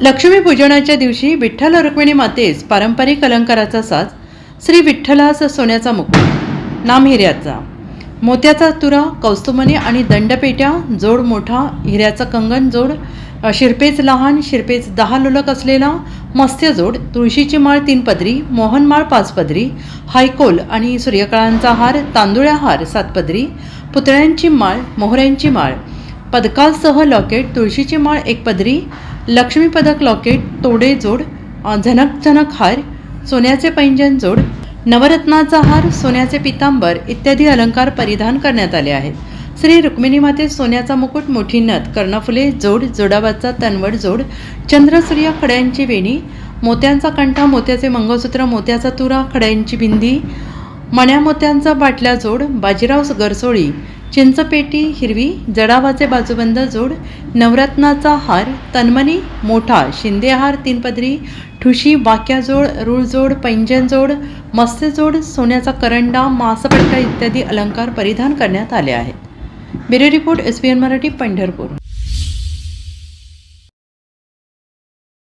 लक्ष्मीपूजनाच्या दिवशी विठ्ठल रुक्मिणी मातेस पारंपरिक अलंकाराचा साज श्री विठ्ठलास सोन्याचा मुकुट नाम हिऱ्याचा. मोत्याचा तुरा कौस्तुमनी आणि दंडपेट्या जोड मोठा हिऱ्याचं कंगन जोड शिरपेच लहान शिरपेच दहा लोलक असलेला मत्स्यजोड तुळशीची माळ तीन पदरी मोहनमाळ पाच पदरी हायकोल आणि सूर्यकळांचा हार तांदुळ्या हार सात पदरी पुतळ्यांची माळ मोहऱ्यांची माळ पदकासह लॉकेट तुळशीची माळ एक पदरी लक्ष्मी पदक लॉकेट तोडे जोड झनक झनक हार सोन्याचे पैंजन जोड नवरत्नाचा हार सोन्याचे पितांबर इत्यादी अलंकार परिधान करण्यात आले आहेत. श्री रुक्मिणी माते सोन्याचा मुकुट मोठी नथ कर्णफुले जोड जोडाबाचा तनवड जोड चंद्रसूर्य खड्यांची वेणी मोत्यांचा कंठा मोत्याचे मंगळसूत्र मोत्याचा तुरा खड्यांची भिंदी मण्या मोत्यांचा बाटल्या जोड बाजीराव गरसोळी चिंचपेटी हिरवी जडावाचे बाजूबंद जोड नवरत्नाचा हार तन्मनी मोठा शिंदेहार तीनपदरी ठुशी वाक्याजोड जोड पैंजनजोड जोड सोन्याचा करंडा मासपट्टा इत्यादी अलंकार परिधान करण्यात आले आहेत. Bureau report S B N Marathi Pandharpur.